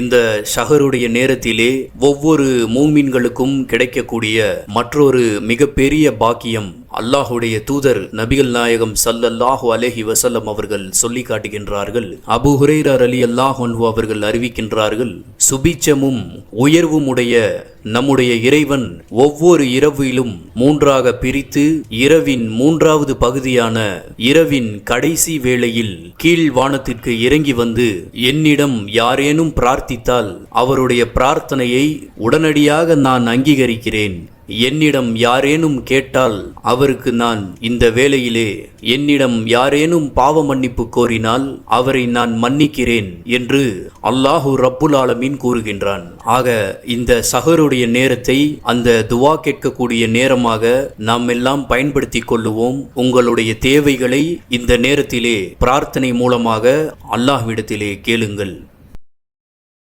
இந்த ஷஹருடைய நேரத்திலே ஒவ்வொரு மூமின்களுக்கும் கிடைக்கக்கூடிய மற்றொரு மிகப்பெரிய பாக்கியம் அல்லாஹுடைய தூதர் நபிகள் நாயகம் சல்லல்லாஹு அலைஹி வசல்லம் அவர்கள் சொல்லி காட்டுகின்றார்கள். அபு ஹுரைரர் அலி அல்லாஹ் அவர்கள் அறிவிக்கின்றார்கள் சுபிச்சமும் உயர்வும் உடைய நம்முடைய இறைவன் ஒவ்வொரு இரவிலும் மூன்றாக பிரித்து இரவின் மூன்றாவது பகுதியான இரவின் கடைசி வேளையில் கீழ் வானத்திற்கு இறங்கி வந்து என்னிடம் யாரேனும் பிரார்த்தித்தால் அவருடைய பிரார்த்தனையை உடனடியாக நான் அங்கீகரிக்கிறேன். என்னிடம் யாரேனும் கேட்டால் அவருக்கு நான் இந்த வேளையிலே என்னிடம் யாரேனும் பாவ மன்னிப்பு கோரினால் அவரை நான் மன்னிக்கிறேன் என்று அல்லாஹு ரப்புல் ஆலமீன் கூறுகின்றான். ஆக இந்த சஹருடைய நேரத்தை அந்த துவா கேட்கக்கூடிய நேரமாக நாம் எல்லாம் பயன்படுத்திக் கொள்ளுவோம். உங்களுடைய தேவைகளை இந்த நேரத்திலே பிரார்த்தனை மூலமாக அல்லாஹ்விடத்திலே கேளுங்கள்.